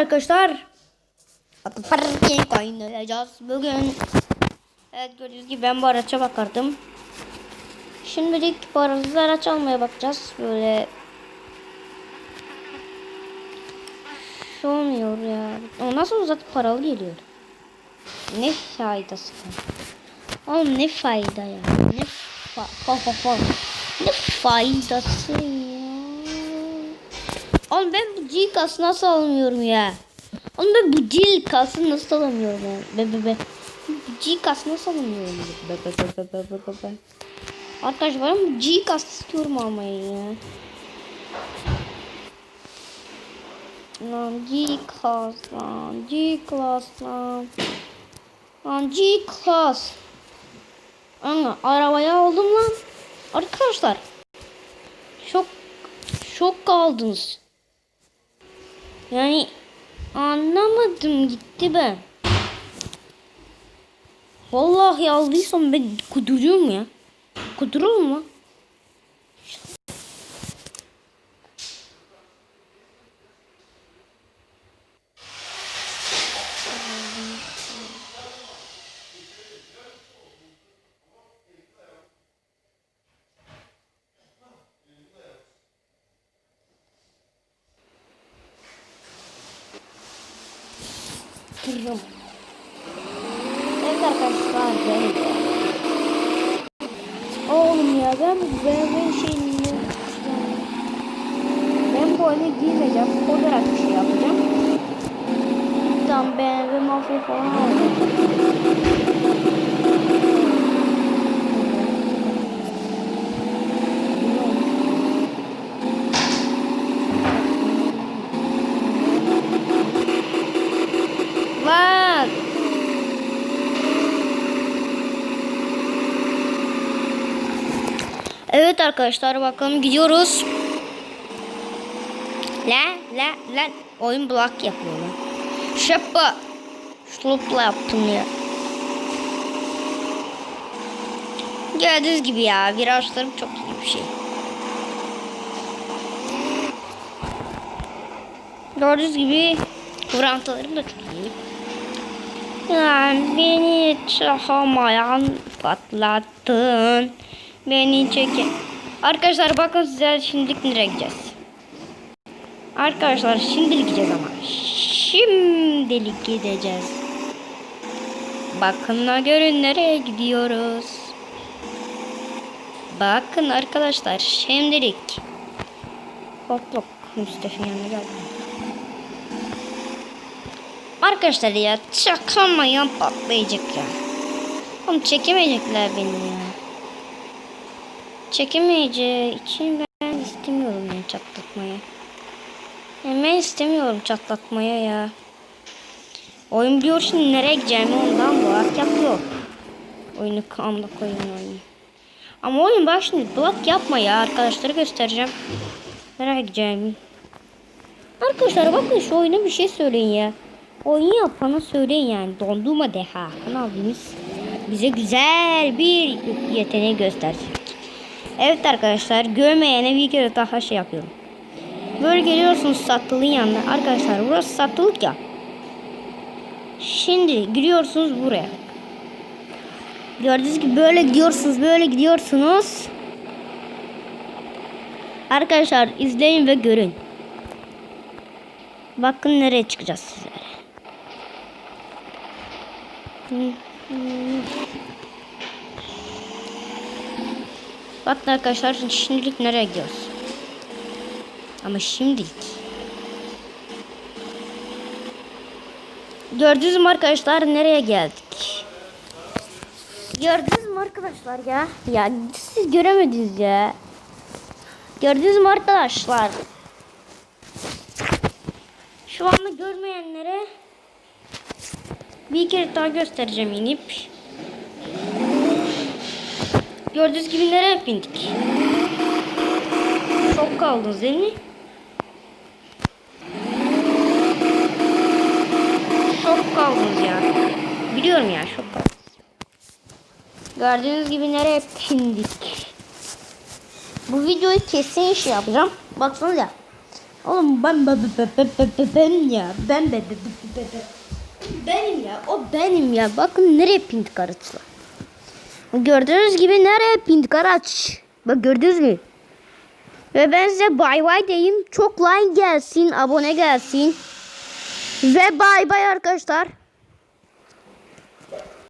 arkadaşlar. Parking oynayacağız bugün. Evet gördüğünüz gibi ben bu araça bakardım. Şimdilik bu arada araç almaya bakacağız. Böyle olmuyor ya. O nasıl uzatıp paralı geliyor? Ne faydası var? Oğlum ne fayda ya? Ne fa fa fa fa. Ne faydası ya? Oğlum ben bu cil kası nasıl alamıyorum ya? Oğlum ben bu cil kası nasıl alamıyorum ya? Be be be. Bu cil kası nasıl alamıyorum? Be be be be be be be. Arkadaşlar ben bu cil kası istiyorum almayı ya. Lan G-Class lan G-Class lan Lan G-Class Ana arabaya aldım lan Arkadaşlar Şok Şok kaldınız Yani Anlamadım gitti ben Vallahi aldıysam ben kuduruyorum ya Kudururum mu? Kırım. Evet arkadaşlar ben Oğlum ya ben BMW şeyini Ben bu hale girmeyeceğim. Olarak bir şey yapacağım. Tam BMW mafya falan alacağım. Bak. Evet arkadaşlar bakalım gidiyoruz. La la la oyun block yapıyor lan. Şapka. Şlupla yaptım ya. Gördüğünüz gibi ya virajlarım çok iyi bir şey. Gördüğünüz gibi kurantalarım da çok iyi. Yani beni çakamayan patlattın. Beni çekin. Arkadaşlar bakın size şimdilik nereye gideceğiz. Arkadaşlar şimdilik gideceğiz ama. Şimdilik gideceğiz. Bakın görün nereye gidiyoruz. Bakın arkadaşlar şimdilik. Hoplok Mustafa'nın yanına geldim. Arkadaşlar ya çakamayan patlayacak ya. Oğlum çekemeyecekler beni ya. Çekemeyeceği için ben istemiyorum yani çatlatmaya. Yani ben istemiyorum çatlatmaya ya. Oyun biliyor şimdi nereye gideceğimi ondan block yapıyor. Oyunu kamda koyun oyunu. Ama oyun bak şimdi block yapma ya arkadaşlara göstereceğim. Nereye gideceğimi. Arkadaşlar bakın şu oyuna bir şey söyleyin ya. Oyun yapana söyleyin yani. Dondurma deha. Kanalımız bize güzel bir yeteneği gösterecek. Evet arkadaşlar görmeyene bir kere daha şey yapıyorum. Böyle geliyorsunuz sattığın yanına. Arkadaşlar burası satılık ya. Şimdi giriyorsunuz buraya. Gördüğünüz gibi böyle gidiyorsunuz böyle gidiyorsunuz. Arkadaşlar izleyin ve görün. Bakın nereye çıkacağız sizlere. Bakın arkadaşlar şimdilik nereye gidiyoruz? Ama şimdilik. Gördünüz mü arkadaşlar nereye geldik? Gördünüz mü arkadaşlar ya? Ya siz göremediniz ya. Gördünüz mü arkadaşlar? Şu anda görmeyenlere bir kere daha göstereceğim inip. Gördüğünüz gibi nereye bindik? Şok kaldınız değil mi? Şok kaldınız ya. Biliyorum ya şok kaldınız. Gördüğünüz gibi nereye bindik? Bu videoyu kesin şey yapacağım. Baksanıza. Oğlum ben ben ben ben ben ben ya ben ben ben ben ben benim ya o benim ya bakın nereye pint karaçlar. Gördüğünüz gibi nereye pint karaç. Bak gördünüz mü? Ve ben size bay bay diyeyim. Çok like gelsin, abone gelsin. Ve bay bay arkadaşlar.